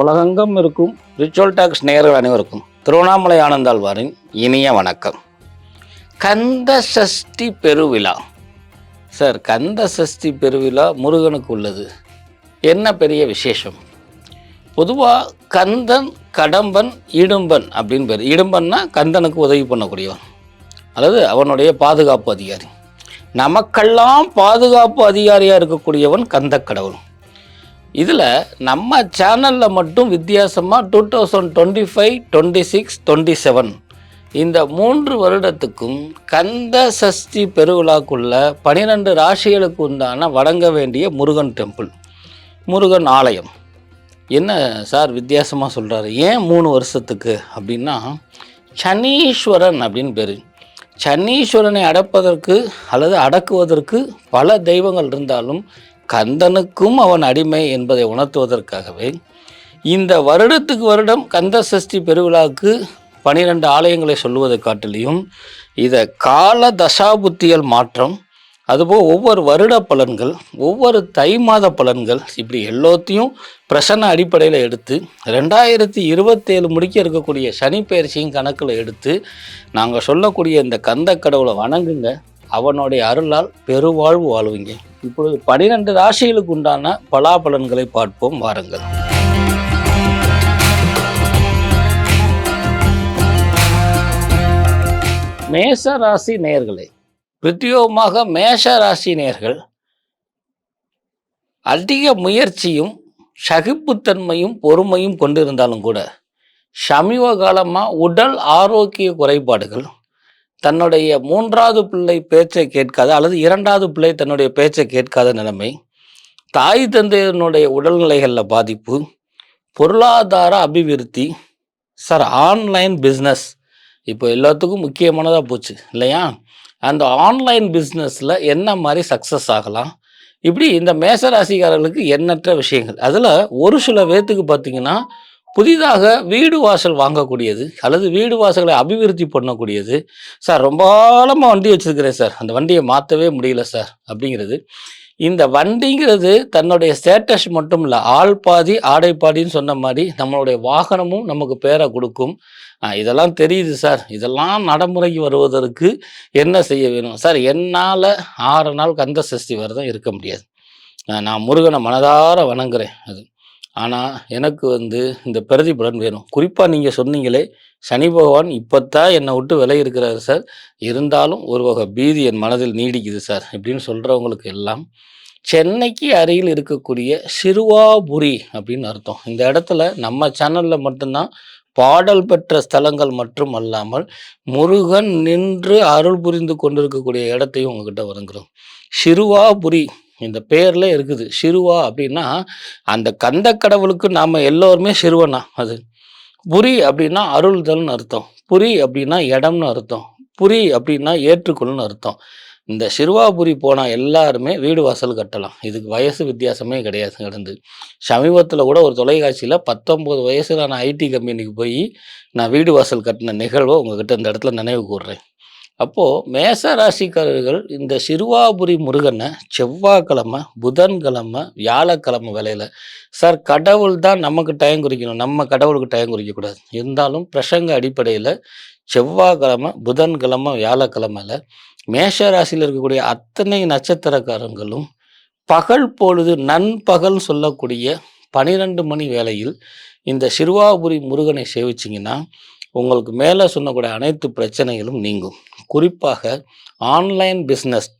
உலகெங்கும் இருக்கும். Ritual tax நேர்கள் அனைவருக்கும் திருவண்ணாமலை ஆனந்தாழ்வாரின் இனிய வணக்கம். கந்த சஷ்டி பெருவிழா. சார் கந்த சஷ்டி பெருவிழா முருகனுக்கு உள்ளது. என்ன பெரிய விசேஷம்? பொதுவாக கந்தன் கடம்பன் இடும்பன் அப்படின்னு பேர். இடும்பன்னா கந்தனுக்கு உதவி பண்ணக்கூடியவன். அல்லது அவனுடைய பாதுகாப்பு அதிகாரி. நமக்கெல்லாம் பாதுகாப்பு அதிகாரியாக இருக்கக்கூடியவன் கந்த கடவுள் இதில் நம்ம சேனலில் மட்டும் வித்தியாசமாக two thousand twenty five twenty six twenty seven இந்த மூன்று வருடத்துக்கும் கந்த சஷ்டி பெருவிழாக்குள்ள பனிரெண்டு ராசிகளுக்கு உண்டான வழங்க வேண்டிய முருகன் டெம்பிள் முருகன் ஆலயம். என்ன சார் வித்தியாசமாக சொல்கிறாரு ஏன் மூணு வருஷத்துக்கு அப்படின்னா சனீஸ்வரன் அப்படின்னு பேர். சனீஸ்வரனை அடப்பதற்கு அல்லது அடக்குவதற்கு பல தெய்வங்கள் இருந்தாலும் கந்தனுக்கும் அவன் அடிமை என்பதை உணர்த்துவதற்காகவே இந்த வருடத்துக்கு வருடம் கந்த சஷ்டி பெருவிழாவுக்கு பனிரெண்டு ஆலயங்களை சொல்லுவதை காட்டிலையும் இதை கால தசாபுத்தியல் மாற்றம் அதுபோல் ஒவ்வொரு வருட பலன்கள் ஒவ்வொரு தை மாத பலன்கள் இப்படி எல்லாத்தையும் பிரசன்ன அடிப்படையில் எடுத்து ரெண்டாயிரத்தி இருபத்தேழு முடிக்க இருக்கக்கூடிய சனி பயிற்சியும் கணக்கில் எடுத்து நாங்கள் சொல்லக்கூடிய இந்த கந்த கடவுளை வணங்குங்க. அவனுடைய அருளால் பெருவாழ்வு வாழ்வீங்க. இப்பொழுது பனிரெண்டு ராசிகளுக்கு உண்டான பலாபலன்களை பார்ப்போம் வாருங்கள். மேஷ ராசி நேயர்களே பிரத்யோகமாக மேஷ ராசி நேயர்கள் அதிக முயற்சியும் சகிப்புத்தன்மையும் பொறுமையும் கொண்டிருந்தாலும் கூட சமீப காலமாக உடல் ஆரோக்கிய குறைபாடுகள் தன்னுடைய மூன்றாவது பிள்ளை பேச்சை கேட்காத அல்லது இரண்டாவது பிள்ளை தன்னுடைய பேச்சை கேட்காத நிலைமை தாய் தந்தையினுடைய உடல்நிலைகளில் பாதிப்பு பொருளாதார அபிவிருத்தி சார் ஆன்லைன் பிஸ்னஸ் இப்போ எல்லாத்துக்கும் முக்கியமானதாக போச்சு இல்லையா? அந்த ஆன்லைன் பிஸ்னஸில் என்ன மாதிரி சக்ஸஸ் ஆகலாம்? இப்படி இந்த மேசராசிக்காரர்களுக்கு எண்ணற்ற விஷயங்கள். அதில் ஒரு சில பேர்த்துக்கு பார்த்தீங்கன்னா புதிதாக வீடு வாசல் வாங்கக்கூடியது அல்லது வீடு வாசல்களை அபிவிருத்தி பண்ணக்கூடியது. சார் ரொம்ப காலமாக வண்டி வச்சுருக்கிறேன் சார். அந்த வண்டியை மாற்றவே முடியல சார் அப்படிங்கிறது. இந்த வண்டிங்கிறது தன்னுடைய ஸ்டேட்டஸ் மட்டும் இல்லை ஆள் பாதி ஆடை சொன்ன மாதிரி நம்மளுடைய வாகனமும் நமக்கு பேரை கொடுக்கும். இதெல்லாம் தெரியுது சார். இதெல்லாம் நடைமுறைக்கு வருவதற்கு என்ன செய்ய வேணும்? சார் என்னால் ஆறு நாள் கந்த சஷ்டி வரதான் இருக்க முடியாது. நான் முருகனை மனதார வணங்குறேன். அது ஆனால் எனக்கு வந்து இந்த பிரதிபலன் வேணும். குறிப்பாக நீங்கள் சொன்னீங்களே சனி பகவான் இப்போத்தான் என்னை விட்டு விலை இருக்கிறாரு சார். இருந்தாலும் ஒரு வகை பீதி என் மனதில் நீடிக்குது சார் இப்படின்னு சொல்கிறவங்களுக்கு எல்லாம் சென்னைக்கு அருகில் இருக்கக்கூடிய சிறுவாபுரி அப்படின்னு அர்த்தம். இந்த இடத்துல நம்ம சேனலில் மட்டும்தான் பாடல் பெற்ற ஸ்தலங்கள் மட்டும் அல்லாமல் முருகன் நின்று அருள் புரிந்து கொண்டிருக்கக்கூடிய இடத்தையும் உங்ககிட்ட வழங்குறோம். சிறுவாபுரி இந்த பேரில் இருக்குது. சிறுவா அப்படின்னா அந்த கந்த கடவுளுக்கு நாம் எல்லோருமே சிறுவனா அது. புரி அப்படின்னா அருள்தல்னு அர்த்தம். புரி அப்படின்னா இடம்னு அர்த்தம். புரி அப்படின்னா ஏற்றுக்கொள்னு அர்த்தம். இந்த சிறுவாபுரி போனால் எல்லாருமே வீடு வாசல் கட்டலாம். இதுக்கு வயசு வித்தியாசமே கிடையாது கிடந்து. சமீபத்தில் கூட ஒரு தொலைக்காட்சியில் பத்தொம்போது வயசில் நான் ஐடி கம்பெனிக்கு போய் நான் வீடு வாசல் கட்டின நிகழ்வை உங்ககிட்ட இந்த இடத்துல நினைவு கூடுறேன் அப்போது மேச ராசிக்காரர்கள் இந்த சிறுவாபுரி முருகனை செவ்வாய்க்கிழமை புதன்கிழமை வியாழக்கிழமை வேலையில் சார் கடவுள் தான் நமக்கு டைம் குறிக்கணும். நம்ம கடவுளுக்கு டைம் குறிக்கக்கூடாது. இருந்தாலும் பிரசங்க அடிப்படையில் செவ்வாய்க்கிழமை புதன்கிழமை வியாழக்கிழமையில் மேஷ ராசியில் இருக்கக்கூடிய அத்தனை நட்சத்திரக்காரங்களும் பகல் பொழுது நண்பகல் சொல்லக்கூடிய பனிரெண்டு மணி வேளையில் இந்த சிறுவாபுரி முருகனை சேவிச்சிங்கன்னா உங்களுக்கு மேலே சொன்னக்கூடிய அனைத்து பிரச்சனைகளும் நீங்கும். குறிப்பாக ஆன்லைன் பிஸ்னஸ்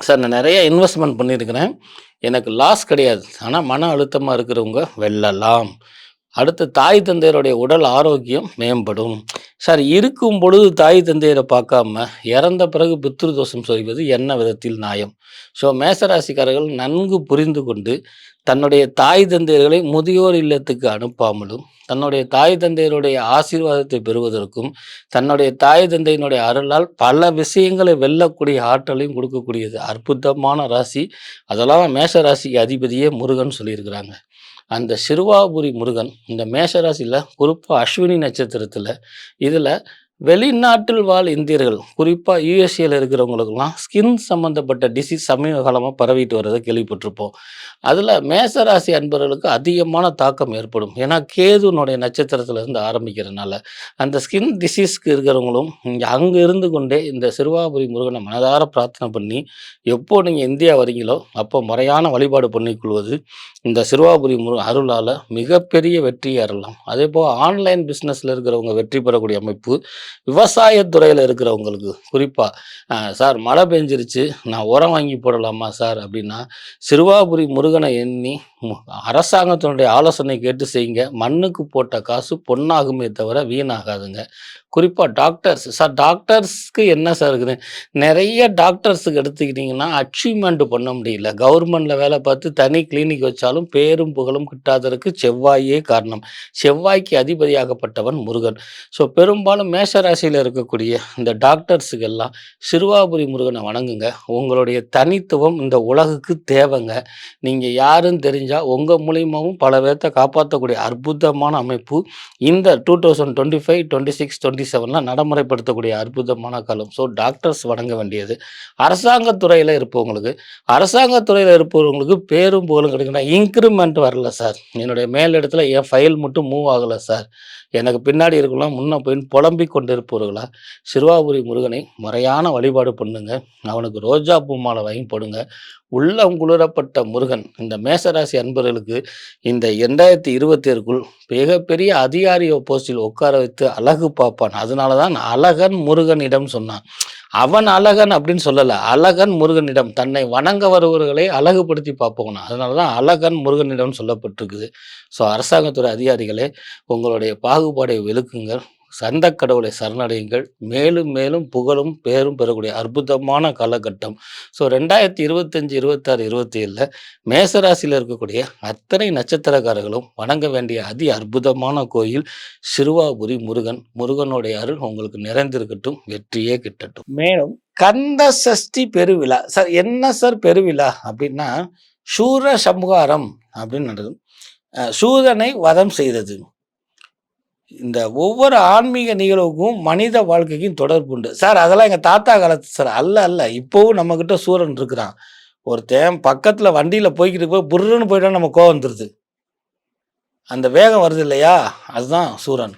சார் நான் நிறைய இன்வெஸ்ட்மெண்ட் பண்ணியிருக்கிறேன். எனக்கு லாஸ் கிடையாது. ஆனால் மன அழுத்தமாக இருக்கிறவங்க வெல்லலாம். அடுத்து தாய் தந்தையருடைய உடல் ஆரோக்கியம் மேம்படும். சார் இருக்கும் பொழுது தாய் தந்தையரை பார்க்காம இறந்த பிறகு பித்ரு தோஷம் சொல்வது என்ன விதத்தில் நியாயம்? ஸோ மேசராசிக்காரர்கள் நன்கு புரிந்து கொண்டு தன்னுடைய தாய் தந்தையர்களை முதியோர் இல்லத்துக்கு அனுப்பாமலும் தன்னுடைய தாய் தந்தையருடைய ஆசீர்வாதத்தை பெறுவதற்கும் தன்னுடைய தாய் தந்தையினுடைய அருளால் பல விஷயங்களை வெல்லக்கூடிய ஆற்றலையும் கொடுக்கக்கூடியது அற்புதமான ராசி. அதெல்லாம் மேஷ ராசிக்கு அதிபதியே முருகன் சொல்லியிருக்கிறாங்க. அந்த சிறுவாபுரி முருகன் இந்த மேஷராசியில் குறிப்பாக அஸ்வினி நட்சத்திரத்தில் இதில் வெளிநாட்டில் வாழ் இந்தியர்கள் குறிப்பாக யூஎஸ்ஏல இருக்கிறவங்களுக்கெல்லாம் ஸ்கின் சம்மந்தப்பட்ட டிசீஸ் சமீப காலமாக பரவிட்டு வர்றதை கேள்விப்பட்டிருப்போம். அதில் மேசராசி அன்பர்களுக்கு அதிகமான தாக்கம் ஏற்படும். ஏன்னா கேதுனுடைய நட்சத்திரத்திலேருந்து ஆரம்பிக்கிறதுனால அந்த ஸ்கின் டிசீஸ்க்கு இருக்கிறவங்களும் இங்கே அங்கே இருந்து கொண்டே இந்த சிறுவாபுரி முருகனை மனதார பிரார்த்தனை பண்ணி எப்போ நீங்கள் இந்தியா வரீங்களோ அப்போ முறையான வழிபாடு பண்ணிக்கொள்வது இந்த சிறுவாபுரி முரு அருளால் மிகப்பெரிய வெற்றியை அறலாம் அதே போல் ஆன்லைன் பிஸ்னஸில் இருக்கிறவங்க வெற்றி பெறக்கூடிய அமைப்பு விவசாயத்துறையில் இருக்கிறவங்களுக்கு குறிப்பாக சார் மழை பெஞ்சிருச்சு நான் உரம் வாங்கி போடலாமா சார்? அப்படின்னா சிறுவாபுரி முருகனை எண்ணி அரசாங்கத்தினுடைய ஆலோசனை கேட்டு செய்யுங்க. மண்ணுக்கு போட்ட காசு பொண்ணாகுமே தவிர வீணாகாதுங்க. குறிப்பாக டாக்டர்ஸ் சார் டாக்டர்ஸ்க்கு என்ன சார் இருக்குது? நிறைய டாக்டர்ஸுக்கு எடுத்துக்கிட்டிங்கன்னா அச்சீவ்மெண்ட் பண்ண முடியல. கவர்மெண்ட்டில் வேலை பார்த்து தனி கிளினிக் வச்சாலும் பேரும் புகழும் கிட்டாததற்கு செவ்வாயே காரணம். செவ்வாய்க்கு அதிபதியாகப்பட்டவன் முருகன். ஸோ பெரும்பாலும் மேஷராசியில் இருக்கக்கூடிய இந்த டாக்டர்ஸுக்கு எல்லாம் சிறுவாபுரி முருகனை வணங்குங்க. உங்களுடைய தனித்துவம் இந்த உலகுக்கு தேவைங்க. நீங்கள் யாருன்னு தெரிஞ்சால் உங்கள் மூலியமாகவும் பல பேர்த்த காப்பாற்றக்கூடிய அற்புதமான அமைப்பு. இந்த two thousand twenty five twenty six twenty செவனில் நடைமுறைப்படுத்தக்கூடிய அற்புதமான காலம். ஸோ டாக்டர்ஸ் வணங்க வேண்டியது. அரசாங்கத்துறையில் இருப்பவங்களுக்கு அரசாங்கத்துறையில் இருப்பவங்களுக்கு பேரும் புகழும் கிடைக்குன்னா இன்க்ரிமெண்ட் வரல சார். என்னுடைய மேலிடத்தில் என் ஃபைல் மட்டும் மூவ் ஆகலை சார். எனக்கு பின்னாடி இருக்கலாம் முன்ன போயின்னு புலம்பிக் கொண்டு இருப்பவர்களா சிறுவாபுரி முருகனை முறையான வழிபாடு பண்ணுங்க. அவனுக்கு ரோஜா பூ மாலை வாங்கி போடுங்க. உள்ளம் குளிரப்பட்ட முருகன் இந்த மேசராசி அன்பர்களுக்கு இந்த ரெண்டாயிரத்தி இருபத்தேழுக்குள் மிகப்பெரிய அதிகாரி போஸ்டில் உட்கார வைத்து அழகு பார்ப்பான். அதனால தான் அழகன் முருகனிடம் சொன்னான். அவன் அழகன் அப்படின்னு சொல்லலை அழகன் முருகனிடம். தன்னை வணங்க வருபவர்களை அழகுபடுத்தி பார்ப்போம் அதனால தான் அழகன் முருகனிடம் சொல்லப்பட்டிருக்குது. ஸோ அரசாங்கத்துறை அதிகாரிகளே உங்களுடைய பாகுபாடை விழுக்குங்கள் சந்த கடவுளை சரணடையுங்கள். மேலும் மேலும் புகழும் பேரும் பெறக்கூடிய அற்புதமான காலகட்டம். ஸோ ரெண்டாயிரத்தி இருபத்தஞ்சி இருபத்தாறு இருபத்தி ஏழில் மேசராசியில் இருக்கக்கூடிய அத்தனை நட்சத்திரக்காரர்களும் வணங்க வேண்டிய அதி அற்புதமான கோயில் சிறுவாபுரி முருகன். முருகனுடைய அருள் உங்களுக்கு நிறைந்திருக்கட்டும் வெற்றியே கிட்டட்டும். மேலும் கந்த சஷ்டி பெருவிழா. சார் என்ன சார் பெருவிழா அப்படின்னா சூர சம்ஹாரம் அப்படின்னு நடக்கும். அஹ் சூதனை வதம் செய்தது. இந்த ஒவ்வொரு ஆன்மீக நிகழ்வுக்கும் மனித வாழ்க்கைக்கும் தொடர்பு உண்டு. சார் அதெல்லாம் எங்கள் தாத்தா காலத்து சார் அல்ல அல்ல. இப்போவும் நம்மக்கிட்ட சூரன் இருக்கிறான். ஒருத்தன் பக்கத்தில் வண்டியில் போய்கிட்டு போய் புர்ருன்னு போயிட்டா நம்ம கோவம் வந்துடுது அந்த வேகம் வருது இல்லையா? அதுதான் சூரன்.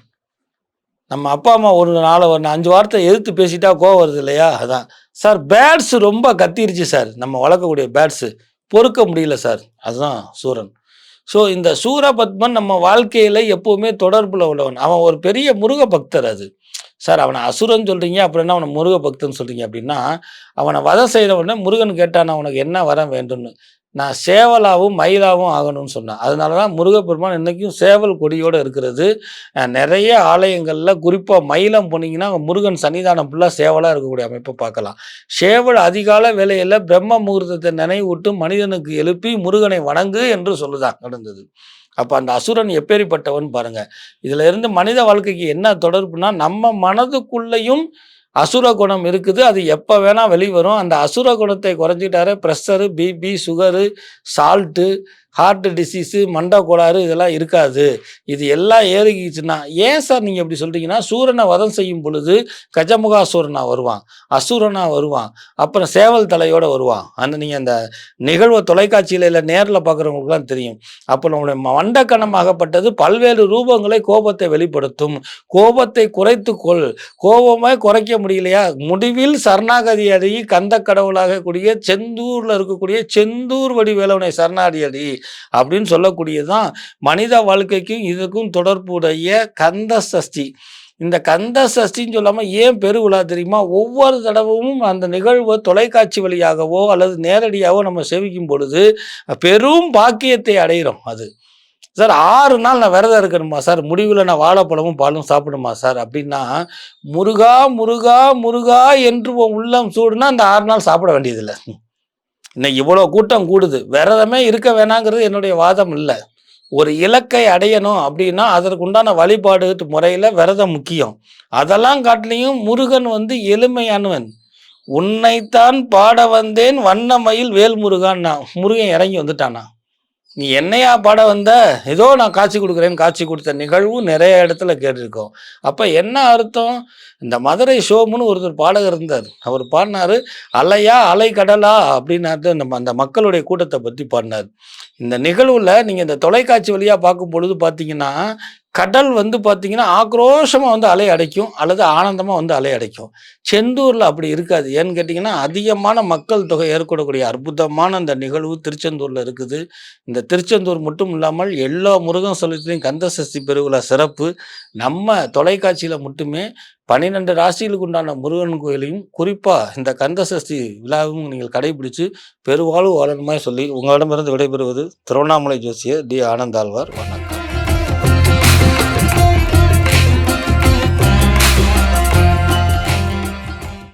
நம்ம அப்பா அம்மா ஒரு நாளை ஒரு அஞ்சு வாரத்தை எதிர்த்து பேசிட்டா கோவம் வருது இல்லையா? அதான். சார் பேட்ஸ் ரொம்ப கத்திருச்சு சார். நம்ம வளர்க்கக்கூடிய பேட்ஸு. பொறுக்க முடியல சார். அதுதான் சூரன். ஸோ இந்த சூரபத்மன் நம்ம வாழ்க்கையில் எப்போவுமே தொடர்பில் உள்ளவன். அவன் ஒரு பெரிய முருக பக்தர் அது. சார் அவனை அசுரன் சொல்கிறீங்க அப்படின்னா அவனை முருக பக்தன் சொல்கிறீங்க அப்படின்னா அவனை வதம் செய்கிறவன உடனே முருகன் கேட்டான் உனக்கு என்ன வரம் வேண்டும்னு? நான் சேவலாகவும் மயிலாவும் ஆகணும்னு சொன்னேன். அதனால தான் முருகப்பெருமான் இன்றைக்கும் சேவல் கொடியோடு இருக்கிறது. நிறைய ஆலயங்களில் குறிப்பாக மயிலம் போனீங்கன்னா முருகன் சன்னிதானம் ஃபுல்லாக சேவலாக இருக்கக்கூடிய அமைப்பை பார்க்கலாம். சேவல் அதிகால வேலையில் பிரம்ம முகூர்த்தத்தை நினைவூட்டு மனிதனுக்கு எழுப்பி முருகனை வணங்கு என்று சொல்லுதான் நடந்தது. அப்போ அந்த அசுரன் எப்பேறிப்பட்டவன் பாருங்கள் இதில் இருந்து மனித வாழ்க்கைக்கு என்ன தொடர்புனா நம்ம மனதுக்குள்ளேயும் அசுர குணம் இருக்குது அது எப்போ வேணால் வெளிவரும். அந்த அசுர குணத்தை குறைஞ்சிட்டாரு. Pressure BP sugar salt heart disease மண்டை கோளாறு இதெல்லாம் இருக்காது. இது எல்லாம் ஏறிக்கிச்சுன்னா ஏன் சார் நீங்கள் இப்படி சொல்கிறீங்கன்னா சூரனை வதம் செய்யும் பொழுது கஜமுகாசூரனா வருவான் அசூரனா வருவான் அப்புறம் சேவல் தலையோடு வருவான். அந்த நீங்கள் அந்த நிகழ்வை தொலைக்காட்சியில் இல்லை நேரில் பார்க்குறவங்களுக்குலாம் தெரியும். அப்போ மண்டக்கணம் மண்டக்கணமாகப்பட்டது பல்வேறு ரூபங்களை கோபத்தை வெளிப்படுத்தும். கோபத்தை குறைத்து கொள். கோபமே குறைக்க முடியலையா? முடிவில் சரணாகதி அடி கந்த கடவுளாக கூடிய செந்தூரில் இருக்கக்கூடிய செந்தூர் வடி வேலவனை சரணாடி அடி அப்படின்னு சொல்லக்கூடியதுதான் மனித வாழ்க்கைக்கும் இதுக்கும் தொடர்புடைய கந்த சஷ்டி இந்த கந்த சஷ்டின்னு சொல்லாமல் ஏன் பெருவிழா தெரியுமா? ஒவ்வொரு தடவும் அந்த நிகழ்வை தொலைக்காட்சி வழியாகவோ அல்லது நேரடியாகவோ நம்ம சேவிக்கும் பொழுது பெரும் பாக்கியத்தை அடைகிறோம் அது. சார் ஆறு நாள் நான் விரதம் இருக்கணுமா சார்? முடிவில் நான் வாழைப்பழமும் பாலும் சாப்பிடுமா சார்? அப்படின்னா முருகா முருகா முருகா என்று உன் உள்ளம் சூடுனா அந்த ஆறு நாள் சாப்பிட வேண்டியதில்லை. இன்னைக்கு இவ்வளோ கூட்டம் கூடுது. விரதமே இருக்க வேணாங்கிறது என்னுடைய வாதம் இல்லை. ஒரு இலக்கை அடையணும் அப்படின்னா அதற்குண்டான வழிபாடு முறையில் விரதம் முக்கியம். அதெல்லாம் காட்டிலையும் முருகன் வந்து எளிமையானவன். உன்னைத்தான் பாட வந்தேன் வண்ணமயில் வேல் முருகான்னா முருகன் இறங்கி வந்துட்டானா? நீ என்னையா பாட வந்த? ஏதோ நான் காட்சி கொடுக்குறேன்னு காட்சி கொடுத்த நிகழ்வும் நிறைய இடத்துல கேட்டிருக்கோம். அப்போ என்ன அர்த்தம்? இந்த மதுரை ஷோமுன்னு ஒருத்தர் பாடகர் இருந்தார். அவர் பாடினாரு அலையா அலை கடலா அப்படின்னு நம்ம அந்த மக்களுடைய கூட்டத்தை பற்றி பாடினார். இந்த நிகழ்வில் நீங்கள் இந்த தொலைக்காட்சி வழியாக பார்க்கும் பொழுது பார்த்தீங்கன்னா கடல் வந்து பார்த்தீங்கன்னா ஆக்ரோஷமாக வந்து அலை அடைக்கும் அல்லது ஆனந்தமாக வந்து அலை அடைக்கும். செந்தூரில் அப்படி இருக்காது. ஏன்னு கேட்டிங்கன்னா அதிகமான மக்கள் தொகை ஏற்படக்கூடிய அற்புதமான அந்த நிகழ்வு திருச்செந்தூரில் இருக்குது. இந்த திருச்செந்தூர் மட்டும் இல்லாமல் எல்லா முருகன் சொல்லத்திலையும் கந்த சஷ்டி பெருவிழா சிறப்பு. நம்ம தொலைக்காட்சியில் மட்டுமே பன்னிரெண்டு ராசிகளுக்கு உண்டான முருகன் கோயிலையும் குறிப்பாக இந்த கந்த சஷ்டி விழாவும் நீங்கள் கடைபிடித்து பெருவாழ்வு வாழணுமாய் சொல்லி உங்களிடமிருந்து விடைபெறுவது திருவண்ணாமலை ஜோசியர் டி ஆனந்தாழ்வார். வணக்கம்.